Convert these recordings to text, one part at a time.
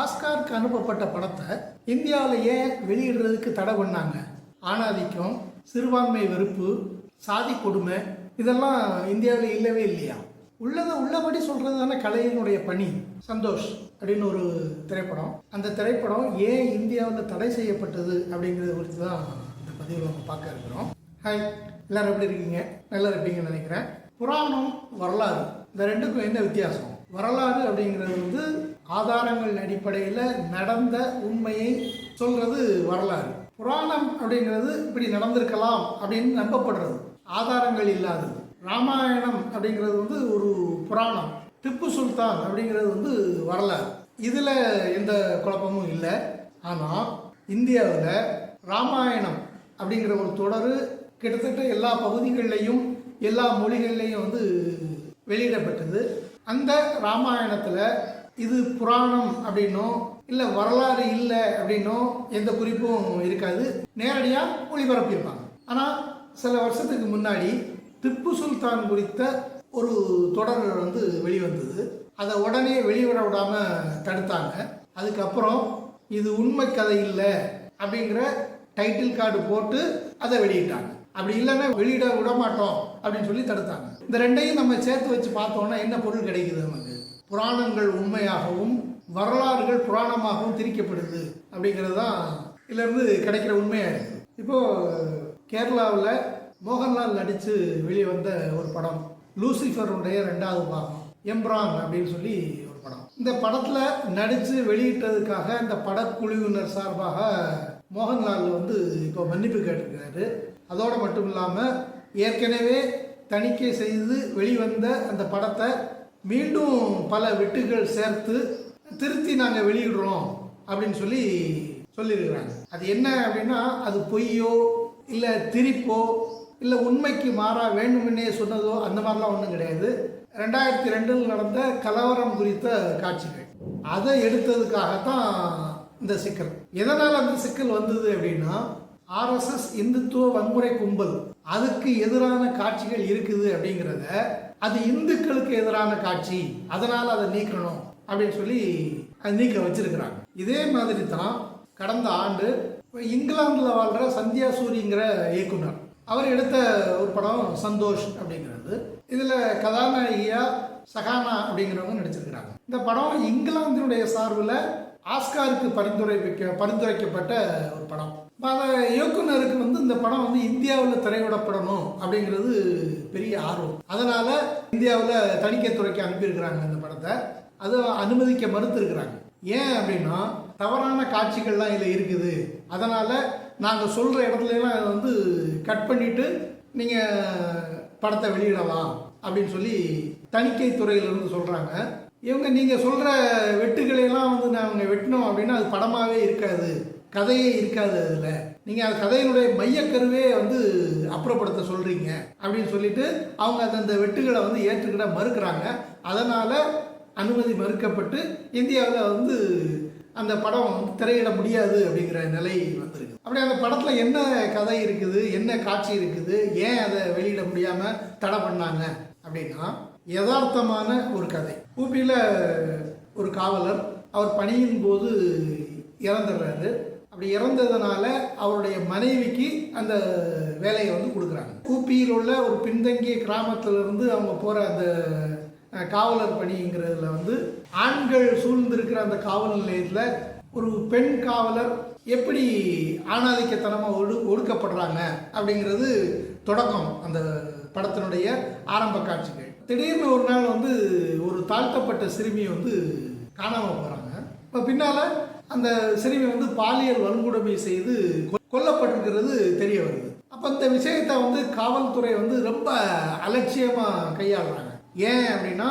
ஆஸ்காருக்கு அனுப்பப்பட்ட படத்தை இந்தியாவில் ஏன் வெளியிடுறதுக்கு தடை பண்ணாங்க. ஆணாதிக்கம் சிறுபான்மை வெறுப்பு சாதி கொடுமை இதெல்லாம் இந்தியாவில் இல்லவே இல்லையா? உள்ளதை உள்ளபடி சொல்கிறது தானே கலையினுடைய பணி. சந்தோஷ் அப்படின்னு ஒரு திரைப்படம். அந்த திரைப்படம் ஏன் இந்தியாவில் தடை செய்யப்பட்டது அப்படிங்கிறது குறித்து தான் இந்த பதிவில் நம்ம பார்க்க இருக்கிறோம். ஹாய் எல்லோரும் எப்படி இருக்கீங்க? நல்லா இருப்பீங்கன்னு நினைக்கிறேன். புராணம் வரலாறு. இந்த ரெண்டுக்கும் என்ன வித்தியாசம்? வரலாறு அப்படிங்கிறது வந்து ஆதாரங்கள் அடிப்படையில் நடந்த உண்மையை சொல்றது வரலாறு. புராணம் அப்படிங்கிறது இப்படி நடந்திருக்கலாம் அப்படின்னு நம்பப்படுறது. ஆதாரங்கள் இல்லாதது. ராமாயணம் அப்படிங்கிறது வந்து ஒரு புராணம். திப்பு சுல்தான் அப்படிங்கிறது வந்து வரலாறு. இதில் எந்த குழப்பமும் இல்லை. ஆனால் இந்தியாவில் ராமாயணம் அப்படிங்கிற ஒரு தொடர் கிட்டத்தட்ட எல்லா பகுதிகளிலையும் எல்லா மொழிகள்லையும் வந்து வெளியிடப்பட்டது. அந்த ராமாயணத்தில் இது புராணம் அப்படின்னோ இல்லை வரலாறு இல்லை அப்படின்னோ எந்த குறிப்பும் இருக்காது. நேரடியாக ஒளிபரப்பியிருப்பாங்க ஆனால் சில வருஷத்துக்கு முன்னாடி திப்பு சுல்தான் குறித்த ஒரு தொடர் வந்து வெளிவந்தது. அதை உடனே வெளிவிட விடாமல் தடுத்தாங்க. அதுக்கப்புறம் இது உண்மை கதை இல்லை அப்படிங்கிற டைட்டில் கார்டு போட்டு அதை வெளியிட்டாங்க. அப்படி இல்லைன்னா வெளியிட விட மாட்டோம் அப்படின்னு சொல்லி தடுத்தாங்க. இந்த ரெண்டையும் நம்ம சேர்த்து வச்சு பார்த்தோம்னா என்ன பொருள் கிடைக்குது நமக்கு? புராணங்கள் உண்மையாகவும் வரலாறுகள் புராணமாகவும் திரிக்கப்படுது அப்படிங்கிறது தான் இதிலிருந்து கிடைக்கிற உண்மையாக இருக்குது இப்போது கேரளாவில் மோகன்லால் நடித்து வெளியே வந்த ஒரு படம் லூசிஃபருடைய ரெண்டாவது பாகம் எம்ப்ரான் அப்படின்னு சொல்லி ஒரு படம். இந்த படத்தில் நடித்து வெளியிட்டதுக்காக இந்த படக்குழுவினர் சார்பாக மோகன்லால் வந்து இப்போ மன்னிப்பு கேட்டிருக்காரு அதோடு மட்டும் இல்லாமல் ஏற்கனவே தணிக்கை செய்து வெளிவந்த அந்த படத்தை மீண்டும் பல வெட்டுகள் சேர்த்து திருத்தி நாங்கள் வெளியிடுறோம் அப்படின்னு சொல்லி சொல்லியிருக்கிறாங்க. அது என்ன அப்படின்னா அது பொய்யோ இல்லை திரிப்போ இல்லை உண்மைக்கு மாறா வேண்டுமென்னே சொன்னதோ அந்த மாதிரிலாம் ஒன்றும் கிடையாது. ரெண்டாயிரத்தி ரெண்டில் நடந்த கலவரம் குறித்த காட்சிகள். அதை எடுத்ததுக்காகத்தான் இந்த சிக்கல். எதனால் அந்த சிக்கல் வந்தது அப்படின்னா ஆர்எஸ்எஸ் இந்துத்துவ வன்முறை கும்பல் அதுக்கு எதிரான காட்சிகள் இருக்குது அப்படிங்கிறத அது இந்துக்களுக்கு எதிரான காட்சி அதனால் அதை நீக்கணும் அப்படின்னு சொல்லி அது நீக்க வச்சிருக்கிறாங்க. இதே மாதிரி தான் கடந்த ஆண்டு இங்கிலாந்தில் வாழ்கிற சந்தியா சூரிங்கிற இயக்குனர் அவர் எடுத்த ஒரு படம் சந்தோஷ் அப்படிங்கிறது. இதில் கதாநாயகியா சகானா அப்படிங்கிறவங்க நடிச்சிருக்கிறாங்க. இந்த படம் இங்கிலாந்தினுடைய சார்பில் ஆஸ்காருக்கு பரிந்துரை பரிந்துரைக்கப்பட்ட ஒரு படம். பல இயக்குனருக்கு வந்து இந்த படம் வந்து இந்தியாவில் திரையிடப்படணும் அப்படிங்கிறது பெரிய ஆர்வம். அதனால இந்தியாவில் தணிக்கைத்துறைக்கு அனுப்பியிருக்கிறாங்க இந்த படத்தை. அதை அனுமதிக்க மறுத்துருக்குறாங்க. ஏன் அப்படின்னா தவறான காட்சிகள்லாம் இதில் இருக்குது. அதனால் நாங்கள் சொல்கிற இடத்துலலாம் அதை வந்து கட் பண்ணிவிட்டு நீங்கள் படத்தை வெளியிடலாம் அப்படின்னு சொல்லி தணிக்கை துறையிலிருந்து சொல்கிறாங்க இவங்க நீங்கள் சொல்கிற வெட்டுகளையெல்லாம் வந்து நாங்கள் வெட்டினோம் அப்படின்னா அது படமாகவே இருக்காது. கதையே இருக்காது அதில். நீங்கள் அந்த கதையினுடைய மையக்கருவே வந்து அப்புறப்படுத்த சொல்கிறீங்க அப்படின்னு சொல்லிட்டு அவங்க அந்த அந்த வெட்டுகளை வந்து ஏற்றுக்கிட மறுக்கிறாங்க. அதனால் அனுமதி மறுக்கப்பட்டு இந்தியாவில் வந்து அந்த படம் வந்து திரையிட முடியாது அப்படிங்கிற நிலை வந்திருக்கு. அப்படி அந்த படத்தில் என்ன கதை இருக்குது? என்ன காட்சி இருக்குது? ஏன் அதை வெளியிட முடியாமல் தடை பண்ணாங்க அப்படின்னா யதார்த்தமான ஒரு கதை. ஊபியில் ஒரு காவலர் அவர் பணியின் போது இறந்துடுறாரு. அப்படி இறந்ததுனால அவருடைய மனைவிக்கு அந்த வேலையை வந்து கொடுக்குறாங்க. ஊப்பியில் உள்ள ஒரு பின்தங்கிய கிராமத்திலிருந்து அவங்க போகிற அந்த காவலர் பணிங்கிறதுல வந்து ஆண்கள் சூழ்ந்திருக்கிற அந்த காவல் நிலையத்தில் ஒரு பெண் காவலர் எப்படி ஆணாதிக்கத்தனமாக ஒடு ஒடுக்கப்படுறாங்க அப்படிங்கிறது தொடக்கம் அந்த படத்தினுடைய ஆரம்ப காட்சிகள். திடீர்னு ஒரு நாள் வந்து ஒரு தாழ்த்தப்பட்ட சிறுமி வந்து காணாமல் போகிறாங்க இப்போ பின்னால் அந்த சிறுமி வந்து பாலியல் வன்கொடுமை செய்து கொல்லப்பட்டிருக்கிறது தெரிய வருது. அப்போ இந்த விஷயத்தை வந்து காவல்துறை வந்து ரொம்ப அலட்சியமாக கையாளுறாங்க. ஏன் அப்படின்னா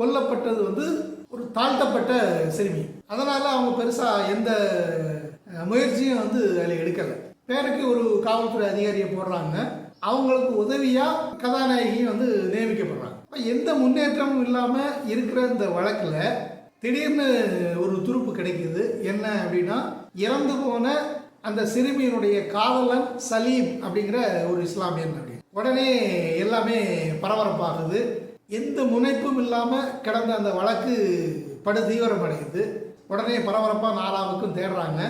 கொல்லப்பட்டது வந்து ஒரு தாழ்த்தப்பட்ட சிறுமி. அதனால் அவங்க பெருசாக எந்த முயற்சியும் வந்து அதில் எடுக்கலை. பேருக்கு ஒரு காவல்துறை அதிகாரியை போடுறாங்க. அவங்களுக்கு உதவியாக கதாநாயகியும் வந்து நியமிக்கப்படுறாங்க. அப்ப எந்த முன்னேற்றமும் இல்லாமல் இருக்கிற இந்த வழக்கில் திடீர்னு ஒரு துருப்பு கிடைக்குது. என்ன அப்படின்னா இறந்து போன அந்த சிறுமியினுடைய காதலன் சலீம் அப்படிங்கிற ஒரு இஸ்லாமியன் அப்படி உடனே எல்லாமே பரபரப்பாகுது. எந்த முனைப்பும் இல்லாமல் கிடந்த அந்த வழக்கு படு தீவிரமடையுது. உடனே பரபரப்பாக நாலாவுக்கும் தேடுறாங்க.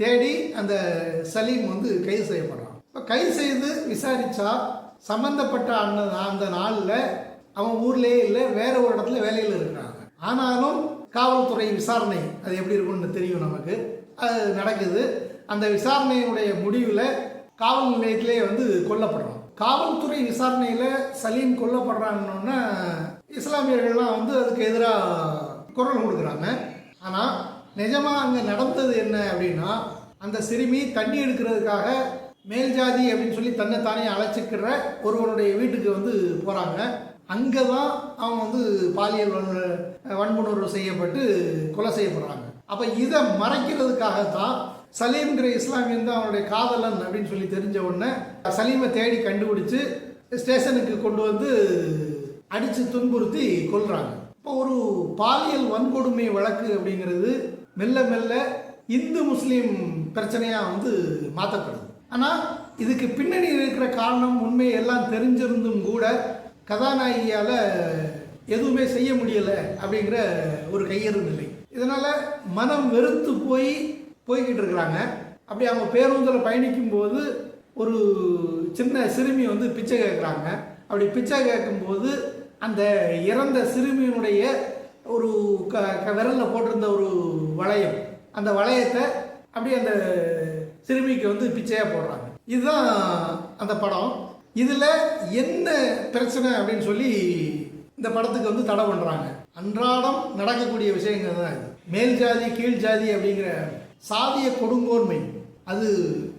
தேடி அந்த சலீம் வந்து கைது செய்யப்படுறான். இப்போ கைது செய்து விசாரித்தா சம்மந்தப்பட்ட அந்த அந்த நாளில் அவன் ஊர்லேயே இல்லை வேற ஒரு இடத்துல வேலையில் இருக்கிறாங்க. ஆனாலும் காவல்துறை விசாரணை அது எப்படி இருக்கும்னு தெரியும் நமக்கு. அது நடக்குது. அந்த விசாரணையினுடைய முடிவில் காவல் நிலையத்திலே வந்து கொல்லப்படுறான் காவல்துறை விசாரணையில் சலீம் கொல்லப்படுறாங்கன்னா இஸ்லாமியர்கள்லாம் வந்து அதுக்கு எதிராக குரல் கொடுக்குறாங்க. ஆனால் நிஜமாக அங்கே நடந்தது என்ன அப்படின்னா அந்த சிறுமி தண்ணி எடுக்கிறதுக்காக மேல் ஜாதி அப்படின்னு சொல்லி தன்னை தானே அழைச்சிக்கிற ஒருவருடைய வீட்டுக்கு வந்து போகிறாங்க அங்கே தான் அவங்க வந்து பாலியல் வன்புணர்வு செய்யப்பட்டு கொலை செய்யப்படுறாங்க. அப்போ இதை மறைக்கிறதுக்காக தான் சலீம்ங்கிற இஸ்லாமியன் தான் அவனுடைய காதலன் அப்படின்னு சொல்லி தெரிஞ்ச உடனே சலீமை தேடி கண்டுபிடிச்சு ஸ்டேஷனுக்கு கொண்டு வந்து அடித்து துன்புறுத்தி கொள்கிறாங்க இப்போ ஒரு பாலியல் வன்கொடுமை வழக்கு அப்படிங்கிறது மெல்ல மெல்ல இந்து முஸ்லீம் பிரச்சனையாக வந்து மாற்றப்படுது ஆனால் இதுக்கு பின்னணி இருக்கிற காரணம் உண்மை எல்லாம் தெரிஞ்சிருந்தும் கூட கதாநாயகியால் எதுவுமே செய்ய முடியலை அப்படிங்கிற ஒரு கையறு நிலை இதனால் மனம் வெறுத்து போய் போய்கிட்டு இருக்கிறாங்க. அப்படி அவங்க பேருந்தில் பயணிக்கும்போது ஒரு சின்ன சிறுமி வந்து பிச்சை கேட்குறாங்க. அப்படி பிச்சை கேட்கும்போது அந்த இறந்த சிறுமியினுடைய ஒரு க க விரலில் போட்டிருந்த ஒரு வளையம். அந்த வளையத்தை அப்படியே அந்த சிறுமிக்கு வந்து பிச்சையாக போடுறாங்க. இதுதான் அந்த படம். இதில் என்ன பிரச்சனை அப்படின்னு சொல்லி இந்த படத்துக்கு வந்து தடை பண்ணுறாங்க அன்றாடம் நடக்கக்கூடிய விஷயங்கள் தான் இது. மேல் ஜாதி கீழ் ஜாதி அப்படிங்கிற சாதிய கொடுங்கோன்மை அது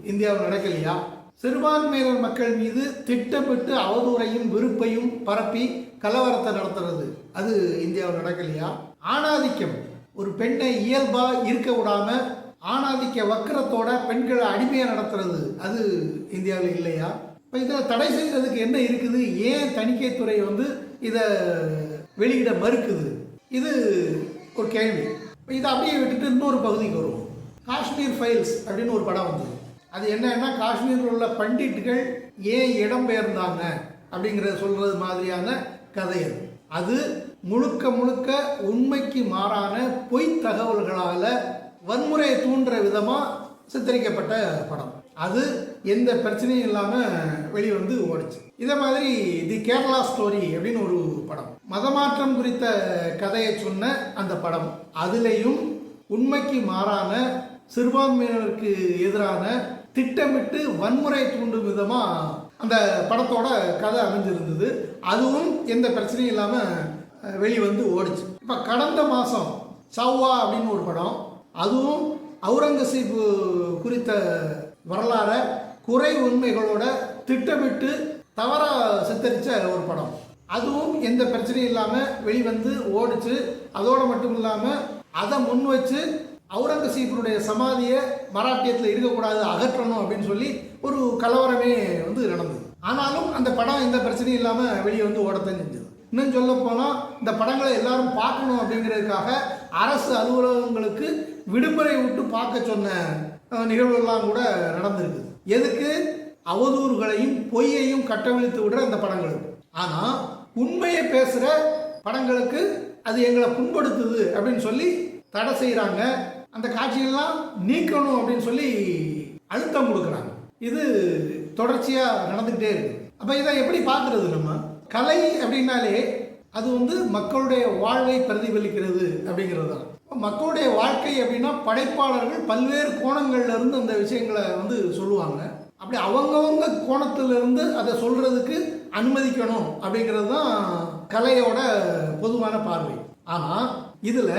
இந்தியாவில் நடக்கலையா? சிறுபான்மையினர் மக்கள் மீது திட்டமிட்டு அவதூறையும் வெறுப்பையும் பரப்பி கலவரத்தை நடத்துறது அது இந்தியாவில் நடக்கலையா? ஆணாதிக்கம். ஒரு பெண்ணை இயல்பா இருக்க விடாம ஆணாதிக்க வக்கரத்தோட பெண்களை அடிமையாக நடத்துறது அது இந்தியாவில் இல்லையா? இப்போ இதில் தடை செய்கிறதுக்கு என்ன இருக்குது? ஏன் தணிக்கைத்துறை வந்து இதை வெளியிட மறுக்குது? இது ஒரு கேள்வி. இப்போ இதை அப்படியே விட்டுட்டு இன்னொரு பகுதிக்கு வருவோம். காஷ்மீர் ஃபைல்ஸ் அப்படின்னு ஒரு படம் வந்தது. அது என்னன்னா காஷ்மீரில் உள்ள பண்டிட்டுகள் ஏன் இடம்பெயர்ந்தாங்க அப்படிங்கிறத சொல்கிறது மாதிரியான கதை அது. அது முழுக்க முழுக்க உண்மைக்கு மாறான பொய் தகவல்களால் வன்முறையை தூண்டுற விதமாக சித்தரிக்கப்பட்ட படம். அது எந்த பிரச்சனையும் இல்லாமல் வெளிவந்து ஓடிச்சு. இதே மாதிரி தி கேரளா ஸ்டோரி அப்படின்னு ஒரு படம். மதமாற்றம் குறித்த கதையை சொன்ன அந்த படம். அதுலேயும் உண்மைக்கு மாறான சிறுபான்மையினருக்கு எதிரான திட்டமிட்டு வன்முறை தூண்டும் விதமாக அந்த படத்தோட கதை அமைஞ்சிருந்தது. அதுவும் எந்த பிரச்சனையும் இல்லாமல் வெளிவந்து ஓடிச்சு. இப்போ கடந்த மாதம் சவ்வா அப்படின்னு ஒரு படம். அதுவும் அவுரங்கசீப் குறித்த வரலாறை குறை உண்மைகளோட திட்டமிட்டு தவறாக சித்தரித்த ஒரு படம். அதுவும் எந்த பிரச்சனையும் இல்லாமல் வெளிவந்து ஓடிச்சு. அதோடு மட்டும் இல்லாமல் அதை முன் வச்சு அவுரங்கசீப்பனுடைய சமாதியை மராட்டியத்தில் இருக்கக்கூடாது அகற்றணும் அப்படின்னு சொல்லி ஒரு கலவரமே வந்து நடந்தது. ஆனாலும் அந்த படம் எந்த பிரச்சனையும் இல்லாமல் வெளியே வந்து ஓடத்தான் செஞ்சது இன்னும் சொல்ல போனால் இந்த படங்களை எல்லாரும் பார்க்கணும் அப்படிங்கிறதுக்காக அரசு அலுவலகங்களுக்கு விடுமுறை விட்டு பார்க்க சொன்ன நிகழ்வுகள்லாம் கூட நடந்திருக்கு. எதுக்கு? அவதூறுகளையும் பொய்யையும் கட்டவிழ்த்து விடுற அந்த படங்களுக்கு ஆனால் உண்மையை பேசுகிற படங்களுக்கு அது எங்களை புண்படுத்துது அப்படின்னு சொல்லி தடை செய்கிறாங்க அந்த காட்சியெல்லாம் நீக்கணும் அப்படின்னு சொல்லி அழுத்தம் கொடுக்குறாங்க. இது தொடர்ச்சியாக நடந்துக்கிட்டே இருக்கு. அப்போ இதை எப்படி பார்க்குறது நம்ம? கலை அப்படின்னாலே அது வந்து மக்களுடைய வாழ்வை பிரதிபலிக்கிறது அப்படிங்கிறது தான் மக்களுடைய வாழ்க்கை அப்படின்னா படைப்பாளர்கள் பல்வேறு கோணங்கள்லேருந்து அந்த விஷயங்களை வந்து சொல்லுவாங்க. அப்படி அவங்கவங்க கோணத்திலிருந்து அதை சொல்கிறதுக்கு அனுமதிக்கணும் அப்படிங்கிறது தான் கலையோட பொதுவான பார்வை. ஆனால் இதில்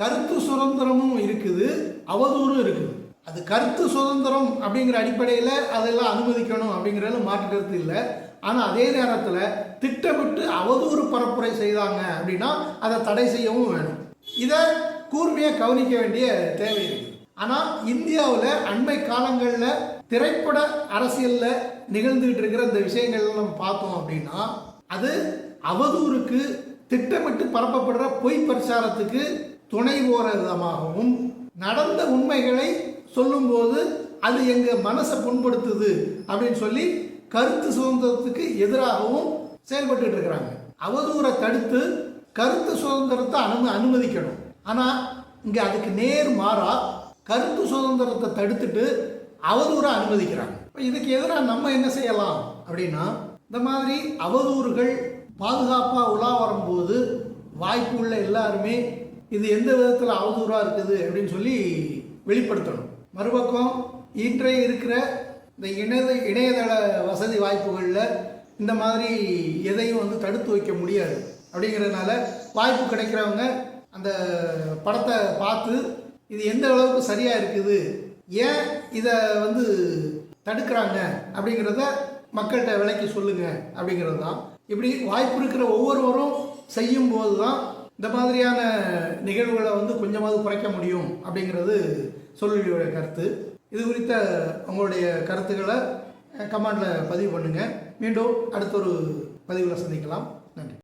கருத்து சுதந்திரமும் இருக்குது அவதூறும் இருக்குது. அது கருத்து சுதந்திரம் அப்படிங்கிற அடிப்படையில் அதெல்லாம் அனுமதிக்கணும் அப்படிங்கிறதுல மாற்று கருத்து இல்லை. ஆனால் அதே நேரத்தில் திட்டமிட்டு அவதூறு பரப்புரை செய்தாங்க அப்படின்னா அதை தடை செய்யவும் வேணும். இதை கூர்மையாக கவனிக்க வேண்டிய தேவை இருக்குது ஆனால் இந்தியாவில் அண்மை காலங்களில் திரைப்பட அரசியலில் நிகழ்ந்துகிட்டு இருக்கிற இந்த விஷயங்கள்லாம் நம்ம பார்த்தோம் அப்படின்னா அது அவதூறுக்கு திட்டமிட்டு பரப்பப்படுற பொய் பிரச்சாரத்துக்கு துணை போகிற விதமாகவும் நடந்த உண்மைகளை சொல்லும்போது அது எங்கள் மனசை புண்படுத்துது அப்படின்னு சொல்லி கருத்து சுதந்திரத்துக்கு எதிராகவும் செயல்பட்டு இருக்கிறாங்க. அவதூறை தடுத்து கருத்து சுதந்திரத்தை அனு அனுமதிக்கணும். ஆனால் இங்கே அதுக்கு நேர் மாறா கருத்து சுதந்திரத்தை தடுத்துட்டு அவதூறை அனுமதிக்கிறாங்க. இப்போ இதுக்கு எதிராக நம்ம என்ன செய்யலாம் அப்படின்னா இந்த மாதிரி அவதூறுகள் பாதுகாப்பாக உலா வரும்போது வாய்ப்பு உள்ள எல்லாருமே இது எந்த விதத்தில் அவதூறாக இருக்குது அப்படின்னு சொல்லி வெளிப்படுத்தணும். மறுபக்கம் இன்றைய இருக்கிற இந்த இணைய இணையதள வசதி வாய்ப்புகளில் இந்த மாதிரி எதையும் வந்து தடுத்து வைக்க முடியாது. அப்படிங்கிறதுனால வாய்ப்பு கிடைக்கிறவங்க அந்த படத்தை பார்த்து இது எந்த அளவுக்கு சரியாக இருக்குது? ஏன் இதை வந்து தடுக்கிறாங்க? அப்படிங்கிறத மக்கள்கிட்ட விலைக்கு சொல்லுங்க அப்படிங்கிறது தான் இப்படி வாய்ப்பு இருக்கிற ஒவ்வொருவரும் செய்யும் போது தான் இந்த மாதிரியான நிகழ்வுகளை வந்து கொஞ்சமாவது குறைக்க முடியும் அப்படிங்கிறது சொல்லியுடைய கருத்து. இது குறித்த உங்களுடைய கருத்துக்களை கமெண்டில் பதிவு பண்ணுங்கள் மீண்டும் அடுத்த ஒரு பதிவில் சந்திக்கலாம். நன்றி.